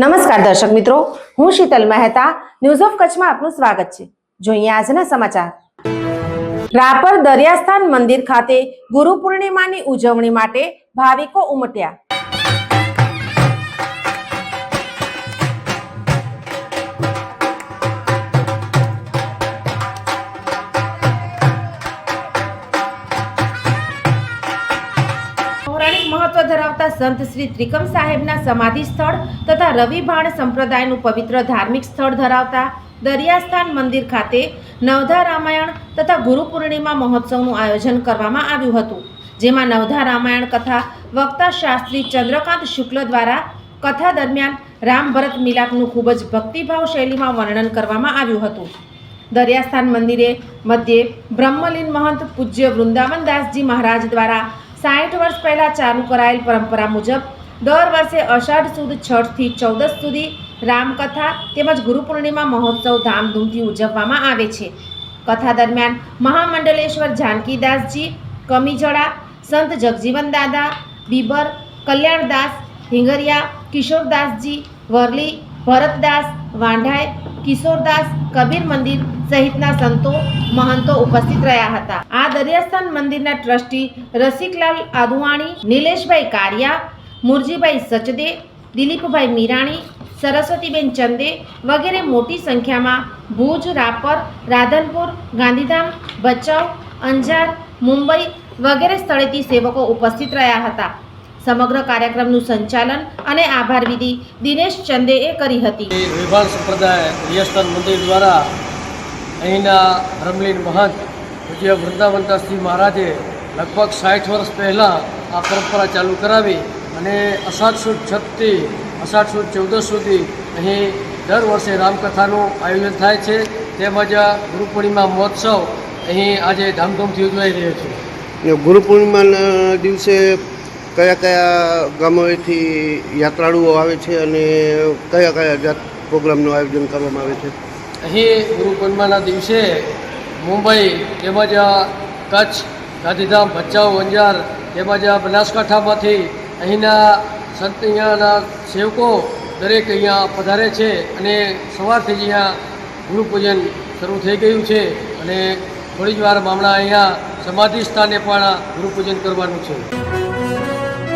નમસ્કાર દર્શક મિત્રો, હું શીતલ મહેતા ન્યૂઝ ઓફ કચ્છમાં આપનું સ્વાગત છે. જોઈએ આજના સમાચાર. રાપર દરિયાસ્થાન મંદિર ખાતે ગુરુ પૂર્ણિમાની ઉજવણી માટે ભાવિકો ઉમટ્યા. મહત્વ સંત શ્રી ત્રિકમ સાહેબના સમાધિ સ્થળ તથા રવિભાણ સંપ્રદાયનું પવિત્ર ધાર્મિક સ્થળ ધરાવતા દરિયાસ્થાન મંદિર ખાતે નવધા રામાયણ તથા ગુરુ પૂર્ણિમા મહોત્સવનું આયોજન કરવામાં આવ્યું હતું, જેમાં નવધા રામાયણ કથા વક્તા શાસ્ત્રી ચંદ્રકાંત શુક્લ દ્વારા કથા દરમિયાન રામ ભરત મિલાપનું ખૂબ જ ભક્તિભાવ શૈલીમાં વર્ણન કરવામાં આવ્યું હતું. દરિયાસ્થાન મંદિરે મધ્યે બ્રહ્મલીન મહંત પૂજ્ય વૃંદાવનદાસજી મહારાજ દ્વારા સાઠ વર્ષ પહેલાં ચાલુ કરાયેલ પરંપરા મુજબ દર વર્ષે અષાઢ સુદ છઠથી ચૌદસ સુધી રામકથા તેમજ ગુરુ પૂર્ણિમા મહોત્સવ ધામધૂમથી ઉજવવામાં આવે છે. કથા દરમિયાન મહામંડલેશ્વર જાનકીદાસજી, કમીજડા, સંત જગજીવન દાદા, બીબર, કલ્યાણદાસ, હિંગરિયા, કિશોરદાસજી, વરલી, ભરતદાસ વાંઢાઈ કિશોરદાસ કબીર મંદિર સહિતના સંતો, મહંતો ઉપસ્થિત રહ્યા હતા. આ દરિયાસ્થાન મંદિરના ટ્રસ્ટી રસિકલાલ આદુવાણી, નિલેશભાઈ કારિયા, મુરજીભાઈ સચદે, દિલીપભાઈ મીરાણી, સરસ્વતીબેન ચંદે વગેરે મોટી સંખ્યામાં ભુજ, રાપર, રાધનપુર, ગાંધીધામ, ભચાઉ, અંજાર, મુંબઈ વગેરે સ્થળેથી સેવકો ઉપસ્થિત રહ્યા હતા. સમગ્ર કાર્યક્રમનું સંચાલન અને આભાર વિધિ દિનેશ ચંદેએ કરી હતી. વિભાગ સંપ્રદાય રિયસ્થાન મંદિર દ્વારા અહીંના રમલીન મહંત પૂજ્ય વૃંદાવનદાસજી મહારાજે લગભગ સાઠ વર્ષ પહેલાં આ પરંપરા ચાલુ કરાવી અને અષાઢ સુદ છઠથી અષાઢ સુદ ચૌદસ સુધી અહીં દર વર્ષે રામકથાનું આયોજન થાય છે. તેમજ ગુરુ પૂર્ણિમા મહોત્સવ અહીં આજે ધામધૂમથી ઉજવાઈ રહ્યો છે. ગુરુ પૂર્ણિમાના દિવસે કયા કયા ગામોએથી યાત્રાળુઓ આવે છે અને કયા કયા જાત પ્રોગ્રામનું આયોજન કરવામાં આવે છે? અહીં ગુરુ પૂર્ણિમાના દિવસે મુંબઈ તેમજ કચ્છ, ગાંધીધામ, ભચાઉ, અંજાર તેમજ બનાસકાંઠામાંથી અહીંના સંત અહીંયાના સેવકો દરેક અહીંયા પધારે છે અને સવારથી જ અહીંયા ગુરુપૂજન શરૂ થઈ ગયું છે અને થોડી જ વારમાં હમણાં અહીંયા સમાધિ સ્થાને પણ ગુરુપૂજન કરવાનું છે.